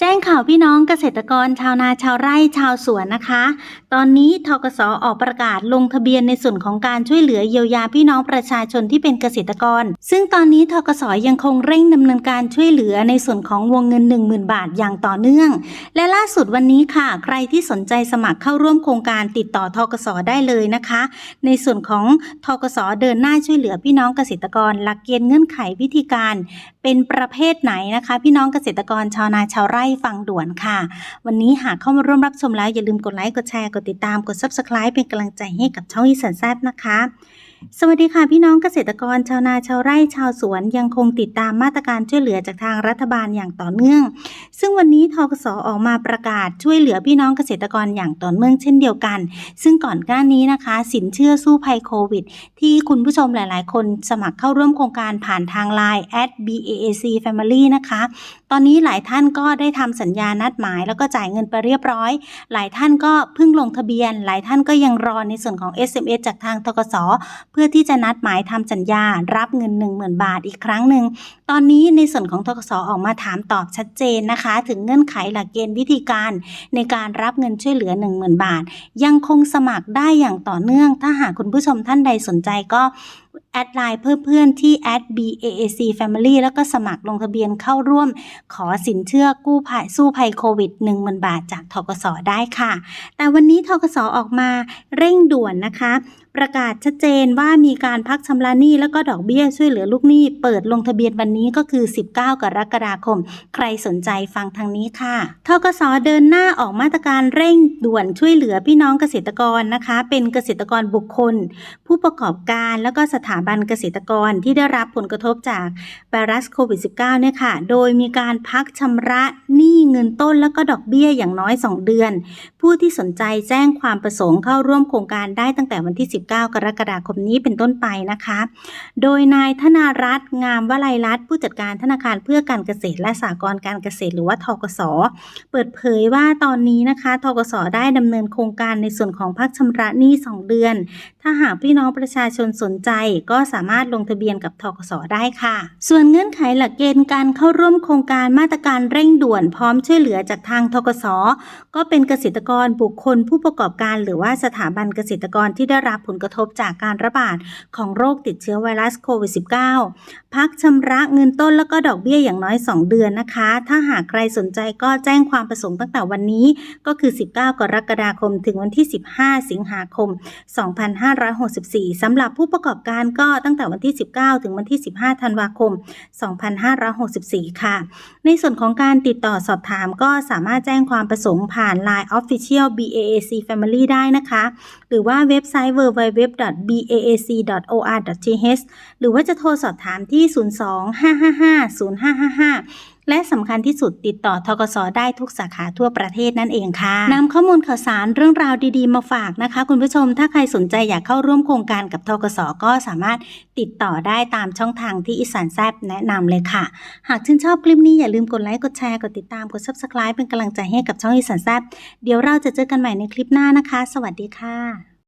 แจ้งข่าวพี่น้องเกษตรกรชาวนาชาวไร่ชาวสวนนะคะ ตอนนี้ทกสออกประกาศลงทะเบียนในส่วนของการช่วยเหลือเยียวยาพี่น้องประชาชนที่เป็นเกษตรกร ซึ่งตอนนี้ทกสยังคงเร่งดำเนินการช่วยเหลือในส่วนของวงเงิน 10,000 บาทอย่างต่อเนื่อง และล่าสุดวันนี้ค่ะ ใครที่สนใจสมัครเข้าร่วมโครงการติดต่อทกสได้เลยนะคะ ในส่วนของทกสเดินหน้าช่วยเหลือพี่น้องเกษตรกร หลักเกณฑ์เงื่อนไขวิธีการ เป็นประเภทไหนนะคะ พี่น้องเกษตรกรชาวนาชาวไร่ฟังด่วนค่ะ วันนี้หากเข้ามาร่วมรับชมแล้ว อย่าลืมกดไลค์กดแชร์กดติดตามกด subscribe เป็นกำลังใจให้กับช่องอีสันแซบนะคะ สวัสดีค่ะพี่น้องเกษตรกรชาวนาชาวไร่ชาวสวนยังคงติดตามมาตรการช่วยเหลือจากทางรัฐบาลอย่างต่อเนื่องซึ่งวันนี้ทกสออกมาประกาศช่วยเหลือพี่น้องเกษตรกรอย่างต่อเนื่องเช่นเดียวกัน ซึ่งก่อนหน้านี้นะคะ สินเชื่อสู้ภัยโควิด ที่คุณผู้ชมหลาย ๆ คนสมัครเข้าร่วมโครงการผ่านทาง Line at BAAC Family นะคะ ตอนนี้หลายท่านก็ได้ทำสัญญานัดหมายแล้วก็จ่ายเงินไปเรียบร้อย หลายท่านก็เพิ่งลงทะเบียน หลายท่านก็ยังรอในส่วนของ SMS จากทางทกสเพื่อที่จะนัดหมายทำสัญญารับเงิน 10,000 บาทอีกครั้งหนึ่งตอนนี้ในส่วนของทกสออกมาถามตอบชัดเจนนะคะถึงเงื่อนไขหลักเกณฑ์วิธีการ ในการรับเงินช่วยเหลือ 10,000 บาท ยังคงสมัครได้อย่างต่อเนื่อง ถ้าหากคุณผู้ชมท่านใดสนใจก็แอดไลน์เพื่อเพื่อนที่ @BAAC Family แล้วก็สมัครลงทะเบียนเข้าร่วม ขอสินเชื่อกู้ภัยสู้ภัยโควิด 10,000 บาทจากทกสได้ค่ะ แต่วันนี้ทกสออกมาเร่งด่วนนะคะ ประกาศชัดเจนว่ามีการพักชำระหนี้แล้วก็ดอกเบี้ยช่วยเหลือลูกหนี้ เปิดลงทะเบียนวันนี้ก็คือ 19 กรกฎาคม ใครสนใจฟังทางนี้ค่ะทกสเดินหน้าออกมาตรการเร่งด่วนช่วยเหลือพี่น้องเกษตรกรนะคะ เป็นเกษตรกรบุคคล ผู้ประกอบการแล้วก็สถาบันเกษตรกรที่ได้รับผลกระทบจากไวรัสโควิด -19 เนี่ยค่ะ โดยมีการพักชำระหนี้เงินต้นแล้วก็ดอกเบี้ยอย่างน้อย 2 เดือน ผู้ที่สนใจแจ้งความประสงค์เข้าร่วมโครงการได้ตั้งแต่วันที่19 กรกฎาคมนี้เป็นต้นไปนะคะ โดยนายธนารัตน์งามวลัยรัตน์ผู้จัดการธนาคารเพื่อการเกษตรและสหกรณ์การเกษตรหรือว่าทกส เปิดเผยว่าตอนนี้นะคะทกสได้ดำเนินโครงการในส่วนของพักชำระหนี้ 2 เดือน ถ้าหากพี่น้องประชาชนสนใจ ก็สามารถลงทะเบียนกับทกสได้ค่ะ ส่วนเงื่อนไขหลักเกณฑ์การเข้าร่วมโครงการมาตรการเร่งด่วนพร้อมช่วยเหลือจากทางทกส ก็เป็นเกษตรกรบุคคลผู้ประกอบการ หรือว่าสถาบันเกษตรกรที่ได้รับผลกระทบจากการระบาดของโรคติดเชื้อไวรัสโควิด -19 พักชำระเงินต้นแล้วก็ดอกเบี้ยอย่างน้อย 2 เดือนนะคะ ถ้าหากใครสนใจก็แจ้งความประสงค์ตั้งแต่วันนี้ก็คือ 19 กรกฎาคม ถึงวันที่ 15 สิงหาคม 2564สำหรับผู้ประกอบการก็ตั้งแต่วันที่ 19 ถึงวันที่ 15 ธันวาคม 2564 ค่ะ ในส่วนของการติดต่อสอบถามก็สามารถแจ้งความประสงค์ผ่าน Line Official BAAC Family ได้นะคะ หรือว่าเว็บไซต์ www.baac.or.th หรือว่าจะโทรสอบถามที่ 02-555-0555และสำคัญที่สุดติดต่อทกสได้ทุกสาขาทั่วประเทศนั่นเองค่ะนำข้อมูลข่าวสารเรื่องราวดีๆ มาฝากนะคะ คุณผู้ชมถ้าใครสนใจอยากเข้าร่วมโครงการกับทกสก็สามารถติดต่อได้ตามช่องทางที่อีสานแซบแนะนำเลยค่ะ หากชื่นชอบคลิปนี้อย่าลืมกดไลค์กดแชร์กดติดตามกด subscribe เป็นกำลังใจให้กับช่องอีสานแซบเดี๋ยวเราจะเจอกันใหม่ในคลิปหน้านะคะ สวัสดีค่ะ